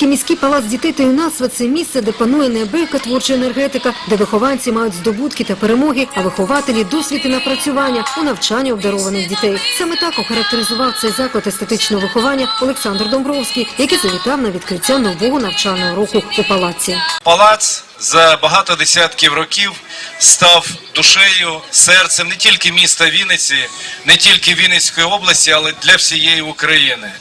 Домбровський міський палац дітей та юнацтва це місце, де панує неабияка творча енергетика, де вихованці мають здобутки та перемоги, а вихователі досвід і напрацювання у навчанні обдарованих дітей. Саме так охарактеризував цей заклад естетичного виховання Олександр Домбровський, який завітав на відкриття нового навчального року у палаці. Палац за багато десятків років став душею, серцем не тільки міста Вінниці, не тільки Вінницької області, але для всієї України.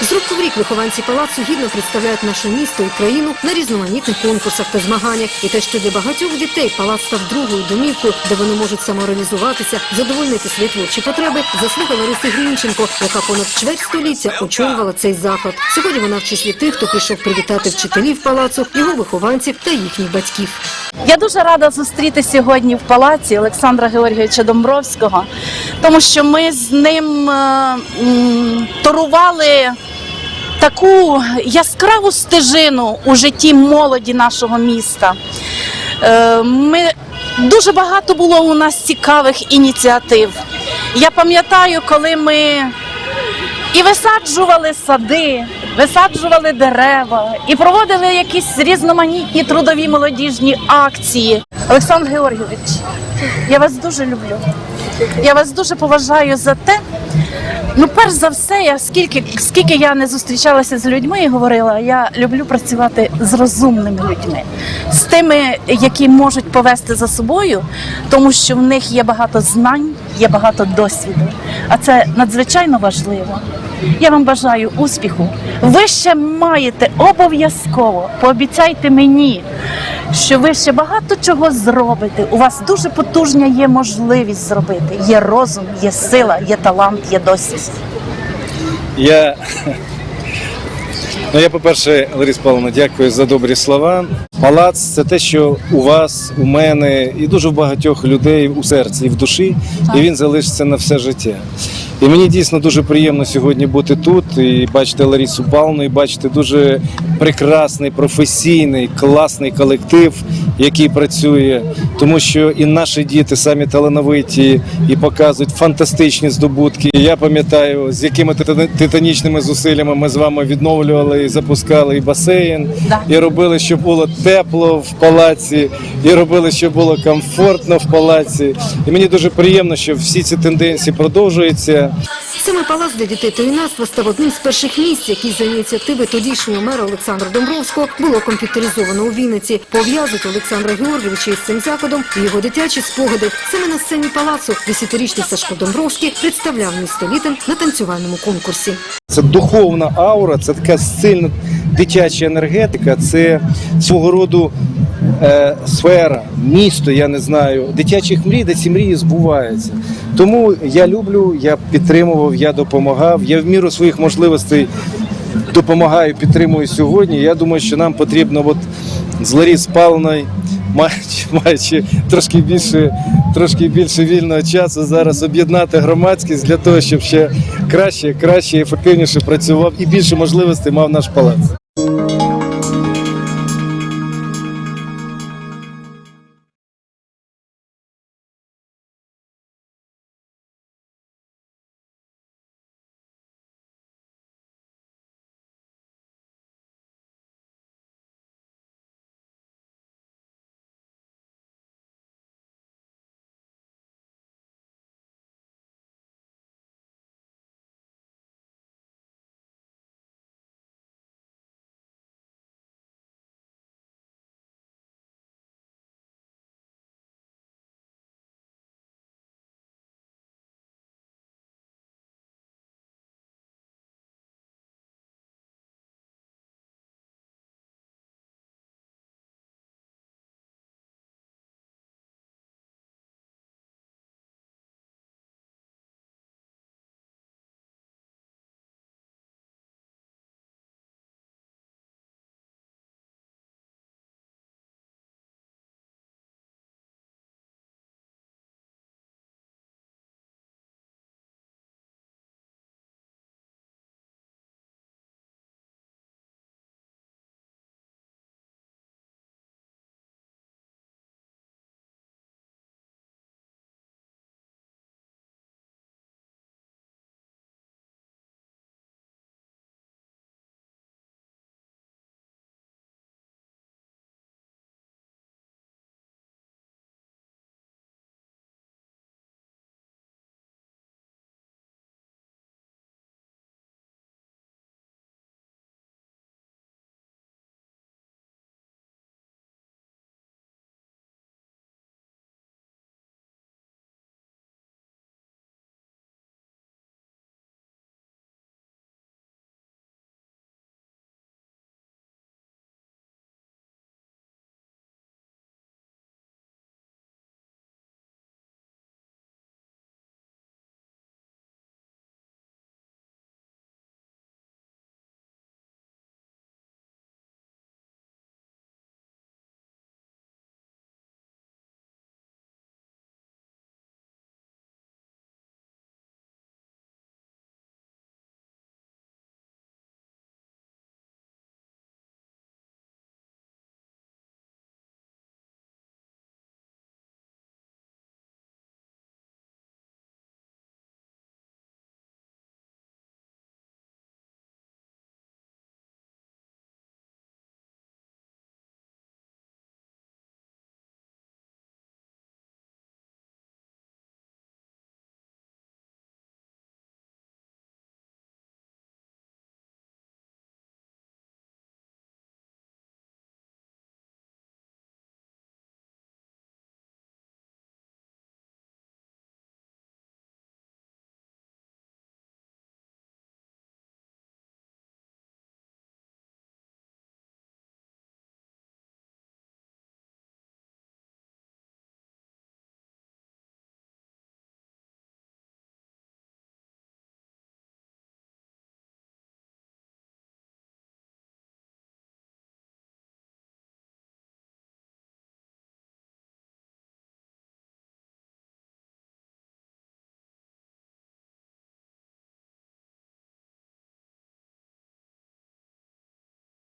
З року в рік вихованці палацу гідно представляють наше місто і країну на різноманітних конкурсах та змаганнях. І те, що для багатьох дітей палац став другою домівкою, де вони можуть самореалізуватися, задовольнити свої творчі потреби, заслуга Лариси Грінченко, яка понад чверть століття очолювала цей заклад. Сьогодні вона в числі тих, хто прийшов привітати вчителів палацу, його вихованців та їхніх батьків. Я дуже рада зустріти сьогодні в палаці Олександра Георгійовича Домбровського, тому що ми з ним е, торували таку яскраву стежину у житті молоді нашого міста. Е, Ми дуже багато було у нас цікавих ініціатив. Я пам'ятаю, коли ми і висаджували сади, висаджували дерева, і проводили якісь різноманітні трудові молодіжні акції. Олександр Георгійович, я вас дуже люблю. Я вас дуже поважаю за те. Ну, перш за все, я скільки, скільки я не зустрічалася з людьми і говорила, я люблю працювати з розумними людьми, з тими, які можуть повести за собою, тому що в них є багато знань, є багато досвіду. А це надзвичайно важливо. Я вам бажаю успіху. Ви ще маєте обов'язково, пообіцяйте мені, що ви ще багато чого зробите. У вас дуже потужна є можливість зробити. Є розум, є сила, є талант, є досвід. Я, ну, я по-перше, Лариса Павловна, дякую за добрі слова. Палац це те, що у вас, у мене і дуже в багатьох людей у серці і в душі, і він залишиться на все життя. І мені дійсно дуже приємно сьогодні бути тут і бачити Ларісу Павловну, і бачити дуже прекрасний, професійний, класний колектив, який працює, тому що і наші діти самі талановиті і показують фантастичні здобутки. Я пам'ятаю, з якими титанічними зусиллями ми з вами відновлювали і запускали і басейн, і робили, щоб було тепло в палаці, і робили, щоб було комфортно в палаці. І мені дуже приємно, що всі ці тенденції продовжуються. Саме палац для дітей та юнацтва став одним з перших місць, які за ініціативи тодішнього мера Олександра Домбровського було комп'ютеризовано у Вінниці. Пов'язують Олександра Георгійовича із цим закладом і його дитячі спогади. Саме на сцені палацу десятирічний Сашко Домбровський представляв місто Літин на танцювальному конкурсі. Це духовна аура, це така сильна дитяча енергетика, це свого роду е, сфера, місто, я не знаю, дитячих мрій, де ці мрії збуваються. Тому я люблю, я підтримував, я допомагав. Я в міру своїх можливостей допомагаю, підтримую сьогодні. Я думаю, що нам потрібно от з Ларіс Павловною, маючи, маючи трошки більше, трошки більше вільного часу, зараз об'єднати громадськість для того, щоб ще краще, краще, ефективніше працював і більше можливостей мав наш палац.